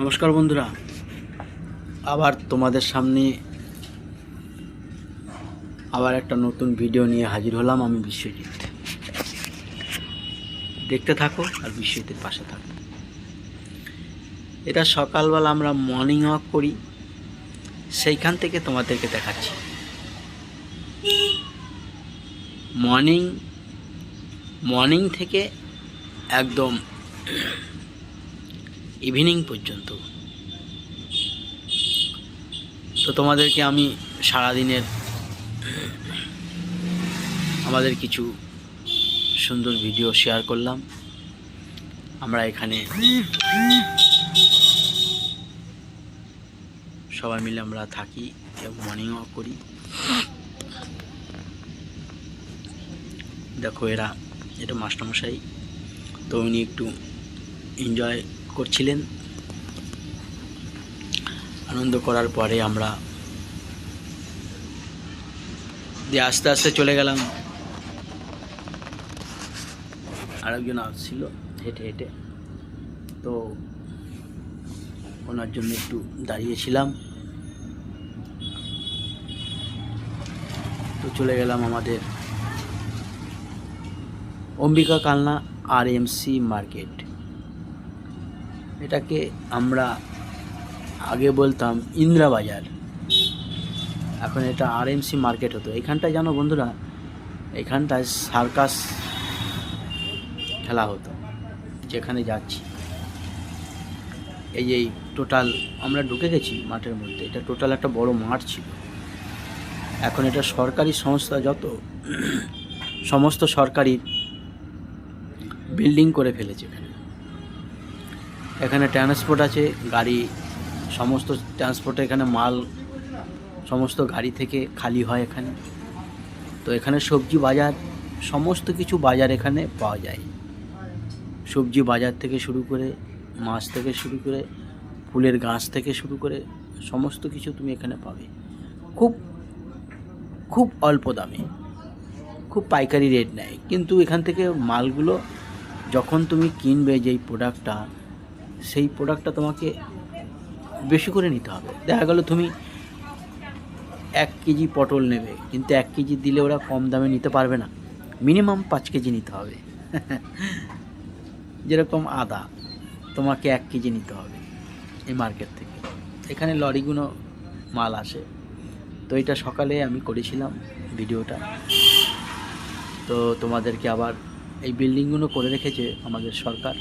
নমস্কার বন্ধুরা। আবার তোমাদের সামনে আবার একটা নতুন ভিডিও নিয়ে হাজির হলাম আমি বিশ্বজিৎ। দেখতে থাকো আর বিশ্বজিতের পাশে থাকো। এটা সকালবেলা আমরা মর্নিং ওয়াক করি, সেইখান থেকে তোমাদেরকে দেখাচ্ছি। মর্নিং মর্নিং থেকে একদম ইভিনিং পর্যন্ত। তো তোমাদেরকে আমি সারাদিনের, আমাদের কিছু সুন্দর ভিডিও শেয়ার করলাম। আমরা এখানে সবাই মিলে আমরা থাকি এবং মর্নিং ওয়াক করি। দেখো এরা, এটা মাস্টারমশাই, তো উনি একটু এনজয় করছিলেন। আনন্দ করার পরে আমরা দিয়ে আস্তে আস্তে চলে গেলাম। আরেকজন আসছিল হেঁটে হেঁটে। তো ওনার জন্য একটু দাঁড়িয়েছিলাম। তো চলে গেলাম আমাদের অম্বিকা কালনা আর এমসি মার্কেট। এটাকে আমরা আগে বলতাম ইন্দ্রা বাজার এখন এটা আর আরএমসি মার্কেট হতো। এখানটায় জানো বন্ধুরা, এখানটায় সার্কাস খেলা হতো, যেখানে যাচ্ছি। এই যে টোটাল, আমরা ঢুকে গেছি মাঠের মধ্যে। এটা টোটাল একটা বড় মাঠ ছিল। এখন এটা সরকারি সংস্থা, যত সমস্ত সরকারি বিল্ডিং করে ফেলেছে এখানে। এখানে ট্রান্সপোর্ট আছে, গাড়ি, সমস্ত ট্রান্সপোর্টে এখানে মাল, সমস্ত গাড়ি থেকে খালি হয় এখানে। তো এখানে সবজি বাজার, সমস্ত কিছু বাজার এখানে পাওয়া যায়। সবজি বাজার থেকে শুরু করে মাছ থেকে শুরু করে, ফুলের গাছ থেকে শুরু করে সমস্ত কিছু তুমি এখানে পাবে। খুব খুব অল্প দামে। খুব পাইকারি রেট নেয়। কিন্তু এখান থেকে মালগুলো যখন তুমি কিনবে যেই প্রোডাক্টটা সেই প্রোডাক্টটা তোমাকে বেশি করে নিতে হবে। দেখা গেল তুমি এক কেজি পটল নেবে, কিন্তু এক কেজি দিলে ওরা কম দামে নিতে পারবে না। মিনিমাম পাঁচ কেজি নিতে হবে। যেরকম আদা, তোমাকে এক কেজি নিতে হবে এই মার্কেট থেকে। এখানে লরিগুলো মাল আসে। তো এটা সকালে আমি করেছিলাম ভিডিওটা। তো তোমাদেরকে আবার এই বিল্ডিংগুলো করে রেখেছে আমাদের সরকার।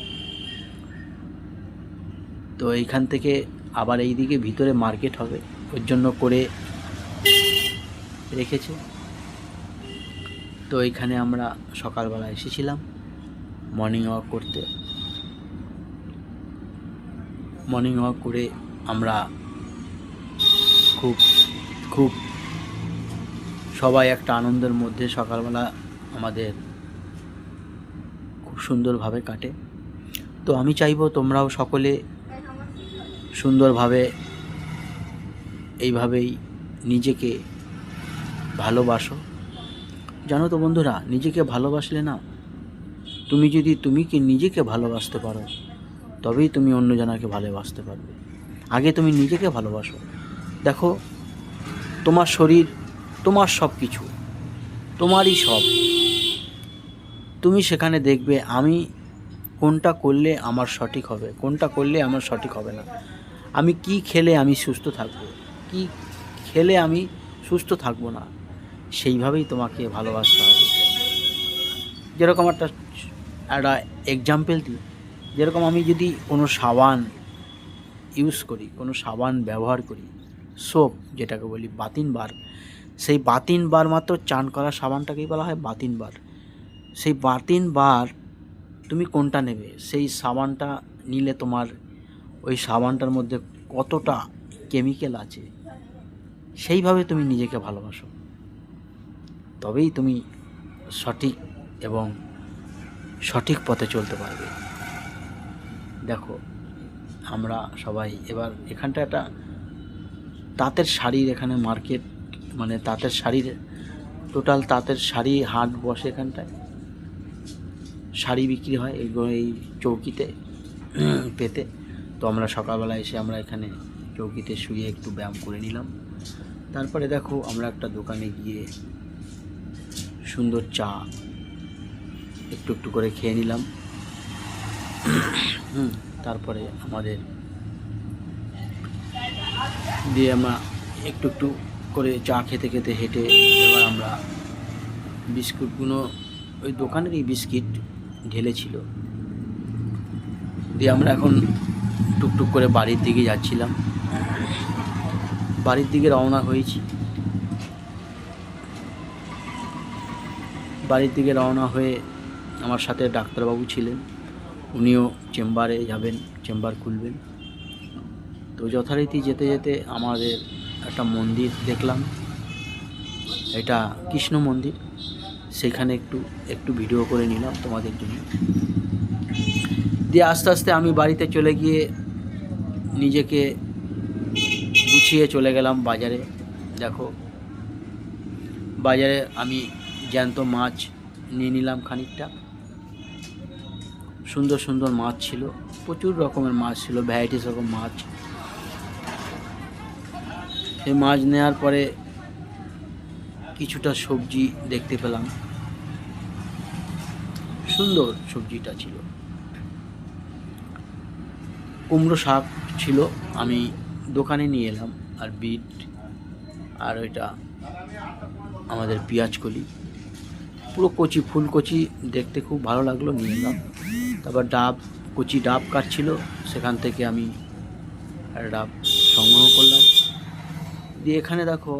তো এইখান থেকে আবার এই দিকে ভিতরে মার্কেট হবে। ওর জন্য করে রেখেছে। তো এইখানে আমরা সকালবেলা এসেছিলাম। মর্নিং ওয়াক করতে। মর্নিং ওয়াক করে আমরা খুব খুব সবাই একটা আনন্দের মধ্যে সকালবেলা আমাদের খুব সুন্দরভাবে কাটে। তো আমি চাইব তোমরাও সকলে সুন্দরভাবে এইভাবেই নিজেকে ভালোবাসো। জানো তো বন্ধুরা, নিজেকে ভালোবাসলে না, তুমি যদি তুমি কি নিজেকে ভালোবাসতে পারো, তবেই তুমি অন্যজনাকে ভালোবাসতে পারবে। আগে তুমি নিজেকে ভালোবাসো। দেখো, তোমার শরীর, তোমার সব কিছু তোমারই সব। তুমি সেখানে দেখবে, আমি কোনটা করলে আমার সঠিক হবে, কোনটা করলে আমার সঠিক হবে না। আমি কি খেলে আমি সুস্থ থাকব? কি খেলে আমি সুস্থ থাকব না? সেইভাবেই তোমাকে ভালোবাসতে হবে। যেরকম একটা একটা এক্সাম্পল দিই, যেরকম আমি যদি কোনো সাবান ইউজ করি, কোনো সাবান ব্যবহার করি সোপ যেটাকে বলি, বাতিন বার, সেই বাতিন বার মাত্র চান করা সাবানটাকেই বলা হয় বাতিন বার। সেই বাতিন বার তুমি কোনটা নেবে? সেই সাবানটা নিলে তোমার ওই সাবানটার মধ্যে কতটা কেমিক্যাল আছে, সেইভাবে তুমি নিজেকে ভালোবাসো। তবেই তুমি সঠিক এবং সঠিক পথে চলতে পারবে। দেখো, আমরা সবাই এবার এখানটা একটা তাঁতের শাড়ির এখানে মার্কেট মানে তাঁতের শাড়ির, টোটাল তাঁতের শাড়ি হাট বসে এখানটায়। শাড়ি বিক্রি হয় এই চৌকিতে, পেতে। তো আমরা সকালবেলা এসে আমরা এখানে চৌকিতে শুয়ে একটু ব্যায়াম করে নিলাম। তারপরে দেখো আমরা একটা দোকানে গিয়ে সুন্দর চা একটু একটু করে খেয়ে নিলাম। হুম, তারপরে আমাদের দিয়ে আমরা একটু একটু করে চা খেতে খেতে হেঁটে এবার আমরা বিস্কুটগুলো, ওই দোকানেরই বিস্কিট ঢেলেছিল। দিয়ে আমরা এখন টুকটুক করে বাড়ির দিকে যাচ্ছিলাম। বাড়ির দিকে রওনা হয়েছি। বাড়ির দিকে রওনা হয়ে আমার সাথে ডাক্তারবাবু ছিলেন। উনিও চেম্বারে যাবেন, চেম্বার খুলবেন। তো যথারীতি যেতে যেতে আমাদের একটা মন্দির দেখলাম। এটা কৃষ্ণ মন্দির। সেখানে একটু একটু ভিডিও করে নিলাম তোমাদের জন্য। দিয়ে আস্তে আস্তে আমি বাড়িতে চলে গিয়ে নিজেকে গুছিয়ে চলে গেলাম বাজারে। দেখো, বাজারে আমি জ্যান্ত মাছ নিয়ে নিলাম খানিকটা। সুন্দর সুন্দর মাছ ছিল, প্রচুর রকমের মাছ ছিল ভ্যারাইটিস রকম মাছ। সেই মাছ নেওয়ার পরে কিছুটা সবজি দেখতে পেলাম। সুন্দর সবজিটা ছিল। কুমড়ো শাক ছিল, আমি দোকানে নিয়ে এলাম, আর বিট, আর ওইটা আমাদের কলি পুরো কচি ফুলকচি দেখতে খুব ভালো লাগল, নিয়ে এলাম। তারপর ডাব, কচি ডাব কাটছিল, সেখান থেকে আমি ডাব সংগ্রহ করলাম। দিয়ে এখানে দেখো,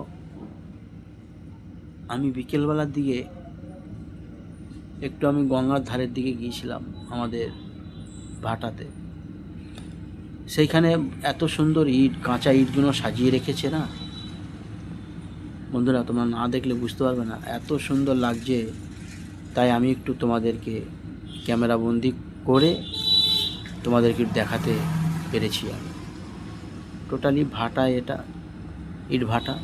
আমি বিকেলবেলার দিকে একটু আমি গঙ্গার ধারের দিকে গিয়েছিলাম আমাদের ভাটাতে। সেইখানে এত সুন্দর ইট, কাঁচা ইটগুলো সাজিয়ে রেখেছে না? বন্ধুরা, তোমরা না দেখলে বুঝতে পারবে না, এত সুন্দর লাগছে। তাই আমি একটু তোমাদেরকে ক্যামেরা বন্দি করে তোমাদেরকে দেখাতে পেরেছি আমি। টোটালি ভাটা এটা, ইট ভাটা।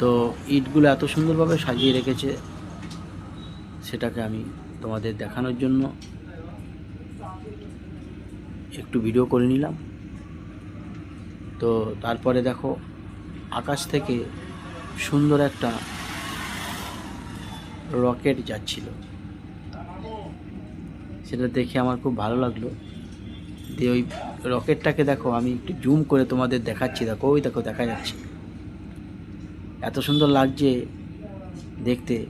তো ইটগুলো এত সুন্দরভাবে সাজিয়ে রেখেছে, সেটাকে আমি তোমাদের দেখানোর জন্য একটু ভিডিও করে নিলাম। তো তারপরে দেখো, আকাশ থেকে সুন্দর একটা রকেট যাচ্ছিল। সেটা দেখে আমার খুব ভালো লাগল। দিয়ে ওই রকেটটাকে দেখো, আমি একটু জুম করে তোমাদের দেখাচ্ছি। দেখো, ওই দেখো, দেখা যাচ্ছে। এত সুন্দর লাগছে দেখতে।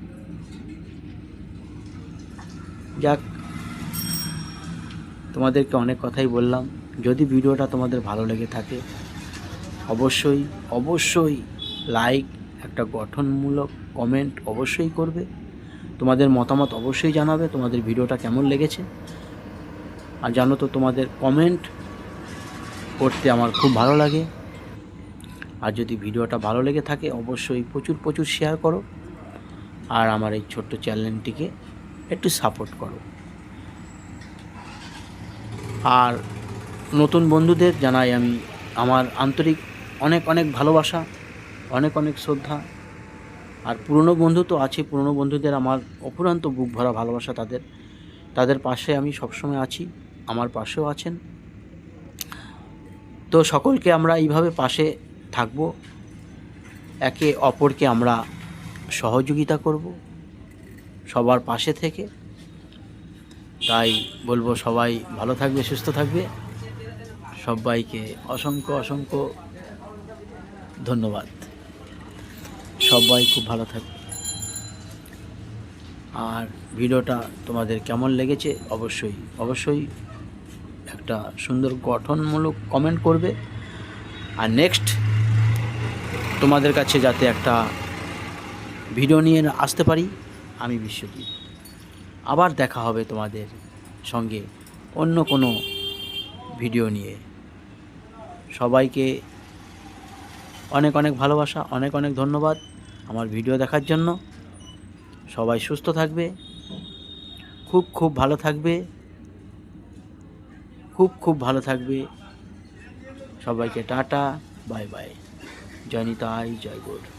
যাক তোমাদেরকে অনেক কথাই বললাম। যদি ভিডিওটা তোমাদের ভালো লেগে থাকে, অবশ্যই অবশ্যই লাইক একটা গঠনমূলক কমেন্ট অবশ্যই করবে। তোমাদের মতামত অবশ্যই জানাবে, তোমাদের ভিডিওটা কেমন লেগেছে। আর জানো তো, তোমাদের কমেন্ট করতে আমার খুব ভালো লাগে। আর যদি ভিডিওটা ভালো লেগে থাকে, অবশ্যই প্রচুর প্রচুর শেয়ার করো। আর আমার এই ছোট্ট চ্যানেলটিকে একটু সাপোর্ট করো। আর নতুন বন্ধুদের জানাই আমি আমার আন্তরিক অনেক অনেক ভালোবাসা, অনেক অনেক শ্রদ্ধা। আর পুরনো বন্ধু তো আছে, পুরনো বন্ধুদের আমার অপুরান্ত বুক ভরা ভালোবাসা তাদের। তাদের পাশে আমি সবসময় আছি, আমার পাশেও আছেন। তো সকলকে আমরা এইভাবে পাশে থাকব। একে অপরকে আমরা সহযোগিতা করব। সবার পাশে থেকে। তাই বলব সবাই ভালো থাকবে, সুস্থ থাকবে। সবাইকে অসংখ্য অসংখ্য ধন্যবাদ। সবাই খুব ভালো থাকবে আর ভিডিওটা তোমাদের কেমন লেগেছে? অবশ্যই অবশ্যই একটা সুন্দর গঠনমূলক কমেন্ট করবে। আর নেক্সট তোমাদের কাছে যাতে একটা ভিডিও নিয়ে আসতে পারি, আমি বিশ্বজিৎ। আবার দেখা হবে তোমাদের সঙ্গে অন্য কোনো ভিডিও নিয়ে। সবাইকে অনেক অনেক ভালোবাসা, অনেক অনেক ধন্যবাদ আমার ভিডিও দেখার জন্য। সবাই সুস্থ থাকবে, খুব খুব ভালো থাকবে, খুব খুব ভালো থাকবে। সবাইকে টাটা, বাই বাই। জয় নিতাই, জয় গৌর।